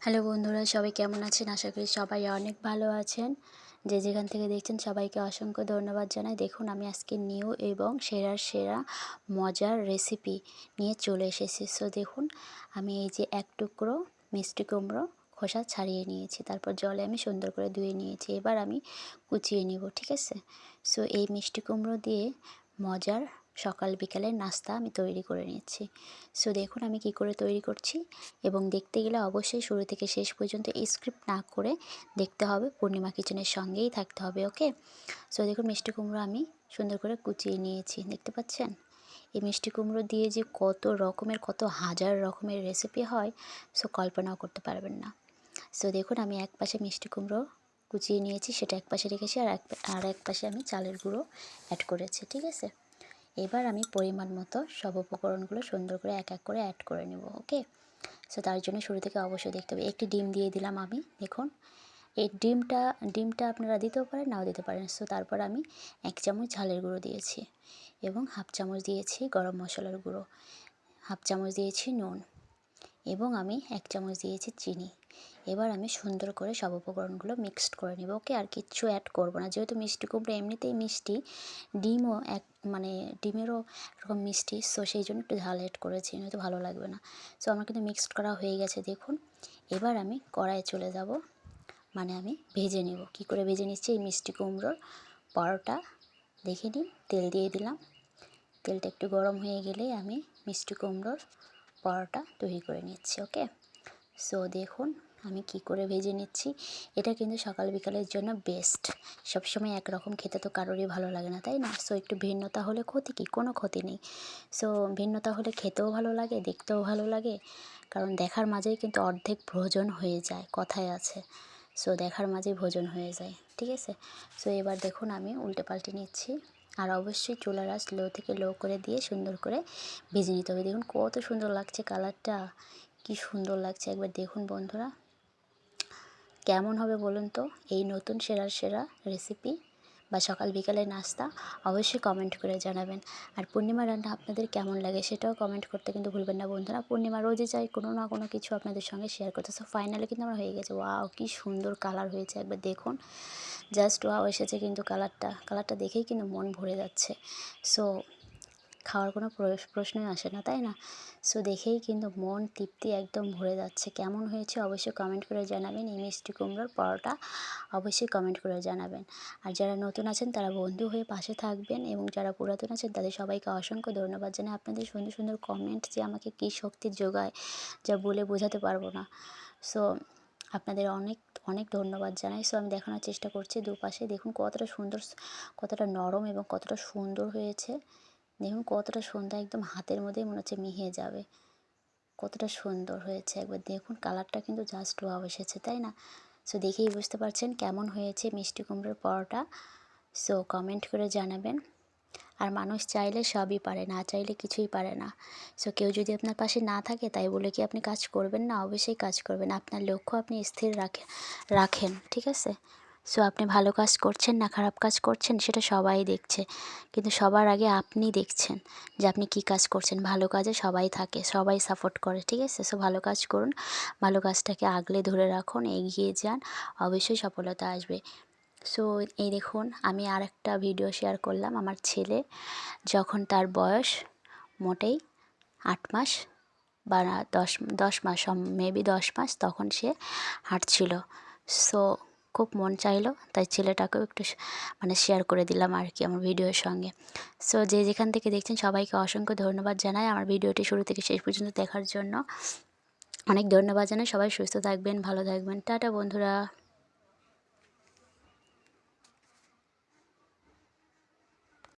Hello বন্ধুরা, সবাই কেমন আছেন? আশা করি সবাই অনেক ভালো আছেন। যে যেখান থেকে দেখছেন, সবাইকে অসংখ্য ধন্যবাদ জানাই। দেখুন, আমি আজকে নিউ এবং সেরার সেরা, মজার রেসিপি নিয়ে চলে এসেছি। সো দেখুন, আমি এই যে এক টুকরো মিষ্টি কুমড়ো খোসা ছাড়িয়ে নিয়েছি। তারপর জলে আমি সুন্দর করে ধুয়ে নিয়েছি। এবার আমি কুচিয়ে নিব, ঠিক আছে? সো এই মিষ্টি কুমড়ো দিয়ে মজার সকাল বিকালের নাস্তা আমি তৈরি করে নিচ্ছি সো দেখুন আমি কি করে তৈরি করছি। এবং দেখতে গেলে অবশ্যই শুরু থেকে শেষ পর্যন্ত স্ক্রিপ্ট না করে দেখতে হবে। পূর্ণিমা কিচেনের সঙ্গেই থাকতে হবে ওকে সো দেখুন মিষ্টি কুমড়ো আমি সুন্দর করে কুচিয়ে নিয়েছি, দেখতে পাচ্ছেন? এই মিষ্টি কুমড়ো দিয়ে যে কত রকমের, কত হাজার রকমের রেসিপি হয় সো কল্পনাও করতে পারবেন না। সো দেখুন আমি এক পাশে মিষ্টি কুমড়ো কুচিয়ে নিয়েছি, সেটা এক পাশে রেখেছি, আর এক আর এক পাশে আমি চালের গুঁড়ো অ্যাড করেছি, ঠিক আছে? এবার আমি পরিমাণ মতো সব উপকরণগুলো সুন্দর করে এক এক করে অ্যাড করে নেব ওকে সো তার জন্য শুরু থেকে অবশ্যই দেখতে হবে। একটি ডিম দিয়ে দিলাম আমি, দেখুন। এই ডিমটা ডিমটা আপনারা দিতেও পারেন, নাও দিতে পারেন। সো তারপর আমি এক চামচ ঝালের গুঁড়ো দিয়েছি এবং হাফ চামচ দিয়েছি গরম মশলার গুঁড়ো, হাফ চামচ দিয়েছি নুন এবং আমি এক চামচ দিয়েছি চিনি। এবার আমি সুন্দর করে সব উপকরণগুলো মিক্সড করে নেব, ওকে? আর কিচ্ছু অ্যাড করব না। যেহেতু মিষ্টি কুমড়ো এমনিতেই মিষ্টি, ডিমও এক মানে ডিমেরও এরকম মিষ্টি সো সেই জন্য একটু ঝাল অ্যাড করেছি, নয়তো ভালো লাগবে না। সো আমার কিন্তু মিক্সড করা হয়ে গেছে, দেখুন। এবার আমি কড়াইয়ে চলে যাব মানে আমি ভেজে নেব। কি করে ভেজে নিচ্ছি? এই মিষ্টি কুমড়োর পরোটা, দেখে নিন, তেল দিয়ে দিলাম। তেলটা একটু গরম হয়ে গেলে আমি মিষ্টি কুমড়োর পরোটা তৈরি করে নিচ্ছি, ওকে? সো দেখুন আমি কি করে ভেজে নিচ্ছি? এটা কিন্তু সকাল বিকালের জন্য বেস্ট সবসময় একরকম খেতে তো কারোরই ভালো লাগে না, তাই না? সো একটু ভিন্নতা হলে ক্ষতি কি? কোনো ক্ষতি নেই। সো ভিন্নতা হলে খেতেও ভালো লাগে, দেখতেও ভালো লাগে। কারণ দেখার মাঝেই কিন্তু অর্ধেক ভোজন হয়ে যায় কথায় আছে। সো দেখার মাঝেই ভোজন হয়ে যায়, ঠিক আছে? সো এবার দেখুন আমি উল্টে পাল্টে নিচ্ছি। আর অবশ্যই চুলার আঁচ লো থেকে লো করে দিয়ে সুন্দর করে ভেজে নিতে হবে। দেখুন কত সুন্দর লাগছে কালারটা কি সুন্দর লাগছে। একবার দেখুন বন্ধুরা। কেমন হবে বলুন তো? এই নতুন সেরার সেরা রেসিপি বা সকাল বিকালের নাস্তা অবশ্যই কমেন্ট করে জানাবেন। আর পূর্ণিমা রান্না আপনাদের কেমন লাগে সেটাও কমেন্ট করতে কিন্তু ভুলবেন না বন্ধুরা। পূর্ণিমা রোজই চাই, কোনো না কোনো কিছু আপনাদের সঙ্গে শেয়ার করতে। সো ফাইনালি কিন্তু আমার হয়ে গেছে। ওয়াও কি সুন্দর কালার হয়েছে। একবার দেখুন। জাস্ট ওয়াও এসেছে কিন্তু কালারটা কালারটা দেখেই কিন্তু মন ভরে যাচ্ছে। সো খাওয়ার কোনো প্রশ্নই আসে না, তাই না? সো দেখেই কিন্তু মন তৃপ্তি একদম ভরে যাচ্ছে। কেমন হয়েছে অবশ্যই কমেন্ট করে জানাবেন। এই মিষ্টি কুমড়োর পরোটা অবশ্যই কমেন্ট করে জানাবেন। আর যারা নতুন আছেন, তারা বন্ধু হয়ে পাশে থাকবেন এবং যারা পুরাতন আছেন, তাদের সবাইকে অসংখ্য ধন্যবাদ জানাই। আপনাদের সুন্দর সুন্দর কমেন্ট যে আমাকে কী শক্তি যোগায় যা বলে বোঝাতে পারব না। সো আপনাদের অনেক অনেক ধন্যবাদ জানাই। সো আমি দেখানোর চেষ্টা করছি দুপাশে। দেখুন কতটা সুন্দর, কতটা নরম এবং কতটা সুন্দর হয়েছে। দেখুন কতটা সুন্দর একদম হাতের মধ্যেই মনে হচ্ছে মিহে যাবে। কতটা সুন্দর হয়েছে। একবার দেখুন কালারটা কিন্তু জাস্ট ওয়াও এসেছে, তাই না? সো দেখেই বুঝতে পারছেন কেমন হয়েছে মিষ্টি কুমড়োর পরোটা। সো কমেন্ট করে জানাবেন। আর মানুষ চাইলে সবই পারে, না চাইলে কিছুই পারে না। সো কেউ যদি আপনার পাশে না থাকে, তাই বলে কি আপনি কাজ করবেন না? অবশ্যই কাজ করবেন। আপনার লক্ষ্য আপনি স্থির রাখেন রাখেন, ঠিক আছে? সো আপনি ভালো কাজ করছেন না খারাপ কাজ করছেন, সেটা সবাই দেখছে। কিন্তু সবার আগে আপনি দেখছেন যে আপনি কী কাজ করছেন। ভালো কাজে সবাই থাকে, সবাই সাপোর্ট করে, ঠিক আছে? সো ভালো কাজ করুন, ভালো কাজটাকে আগলে ধরে রাখুন, এগিয়ে যান, অবশ্যই সফলতা আসবে। সো এই দেখুন, আমি আর একটা ভিডিও শেয়ার করলাম। আমার ছেলে যখন তার বয়স মোটেই আট মাস বা দশ দশ মাস মেবি দশ মাস, তখন সে হাঁটছিল। সো খুব মন চাইলো, তাই ছেলেটাকেও একটু মানে শেয়ার করে দিলাম আর কি আমার ভিডিওর সঙ্গে। সো যে যেখান থেকে দেখছেন, সবাইকে অসংখ্য ধন্যবাদ জানাই আমার ভিডিওটি শুরু থেকে শেষ পর্যন্ত দেখার জন্য। অনেক ধন্যবাদ জানাই, সবাই সুস্থ থাকবেন, ভালো থাকবেন। টাটা বন্ধুরা।